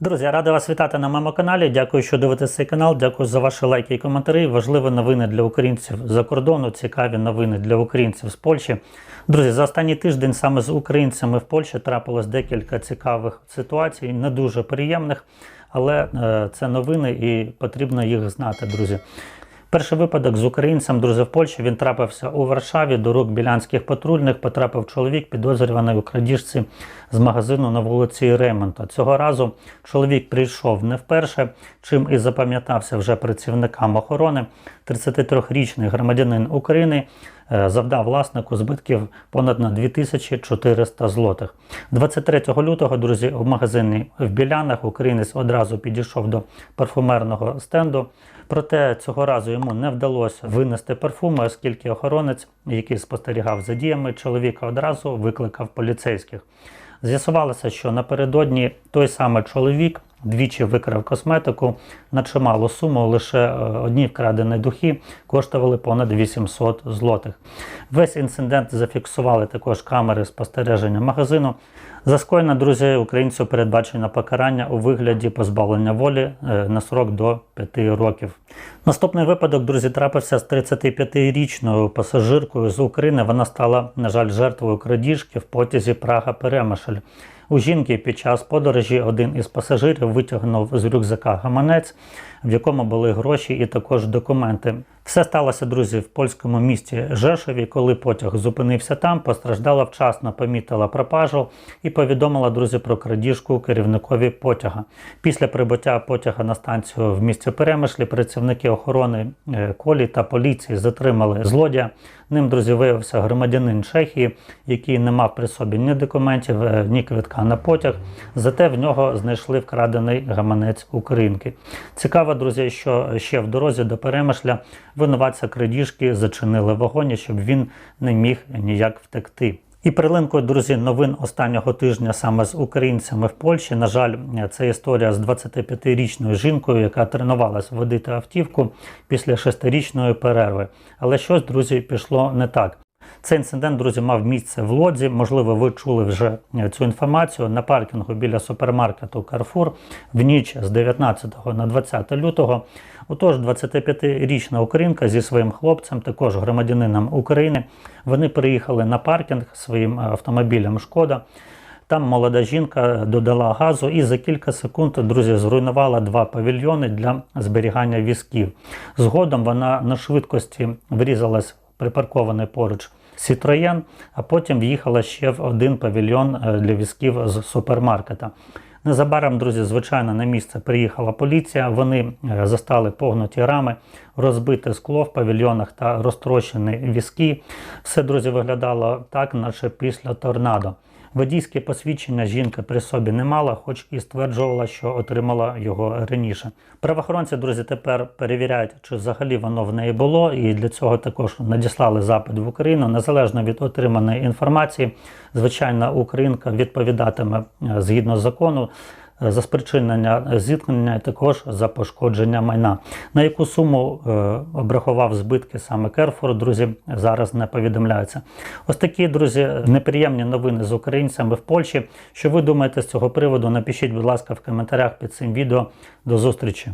Друзі, я радий вас вітати на моєму каналі. Дякую, що дивитеся цей канал. Дякую за ваші лайки і коментарі. Важливі новини для українців за кордону, цікаві новини для українців з Польщі. Друзі, за останній тиждень саме з українцями в Польщі трапилось декілька цікавих ситуацій, не дуже приємних, але е, це новини і потрібно їх знати, друзі. Перший випадок з українцем, друзі, в Польщі він трапився у Варшаві. До рук білянських патрульних потрапив чоловік, підозрюваний у крадіжці з магазину на вулиці Ремонта. Цього разу чоловік прийшов не вперше, чим і запам'ятався вже працівникам охорони. 33-річний громадянин України е, завдав власнику збитків понад на 2400 злотих. 23 лютого, друзі, в магазині в Білянах українець одразу підійшов до парфумерного стенду. Проте цього разу йому не вдалося винести парфуми, оскільки охоронець, який спостерігав за діями чоловіка, одразу викликав поліцейських. З'ясувалося, що напередодні той самий чоловік двічі викрав косметику на чималу суму. Лише е, одні вкрадені духи коштували понад 800 злотих. Весь інцидент зафіксували також камери спостереження магазину. За скоєне, друзі, українцю передбачено покарання у вигляді позбавлення волі е, на срок до 5 років. Наступний випадок, друзі, трапився з 35-річною пасажиркою з України. Вона стала, на жаль, жертвою крадіжки в потязі Прага-Перемишль. У жінки під час подорожі один із пасажирів витягнув з рюкзака гаманець, в якому були гроші і також документи. Все сталося, друзі, в польському місті Жешові. Коли потяг зупинився там, постраждала вчасно помітила пропажу і повідомила друзі про крадіжку керівникові потяга. Після прибуття потяга на станцію в місті Перемишлі працівники охорони е, колі та поліції затримали злодія. Ним, друзі, виявився громадянин Чехії, який не мав при собі ні документів, е, ні квитка на потяг. Зате в нього знайшли вкрадений гаманець українки. Цікаво, друзі, що ще в дорозі до Перемишля винуватця крадіжки зачинили вагоні, щоб він не міг ніяк втекти. І прилинкою, друзі, новин останнього тижня саме з українцями в Польщі. На жаль, це історія з 25-річною жінкою, яка тренувалась водити автівку після шестирічної перерви. Але щось, друзі, пішло не так. Цей інцидент, друзі, мав місце в Лодзі. Можливо, ви чули вже цю інформацію на паркінгу біля супермаркету Carrefour в ніч з 19 на 20 лютого. Отож, 25-річна українка зі своїм хлопцем, також громадянином України, вони приїхали на паркінг своїм автомобілем Шкода. Там молода жінка додала газу і за кілька секунд, друзі, зруйнувала два павільйони для зберігання візків. Згодом вона на швидкості врізалась припаркований поруч Citroën, а потім в'їхала ще в один павільйон для візків з супермаркета. Незабаром, друзі, звичайно, на місце приїхала поліція. Вони застали погнуті рами, розбите скло в павільйонах та розтрощені візки. Все, друзі, виглядало так, наче після торнадо. Водійське посвідчення жінка при собі не мала, хоч і стверджувала, що отримала його раніше. Правоохоронці, друзі, тепер перевіряють, чи взагалі воно в неї було, і для цього також надіслали запит в Україну. Незалежно від отриманої інформації, звичайно, Українка відповідатиме згідно закону. За спричинення зіткнення і також за пошкодження майна. На яку суму е, обрахував збитки саме Керфор, друзі, зараз не повідомляється. Ось такі, друзі, неприємні новини з українцями в Польщі. Що ви думаєте з цього приводу? Напишіть, будь ласка, в коментарях під цим відео. До зустрічі!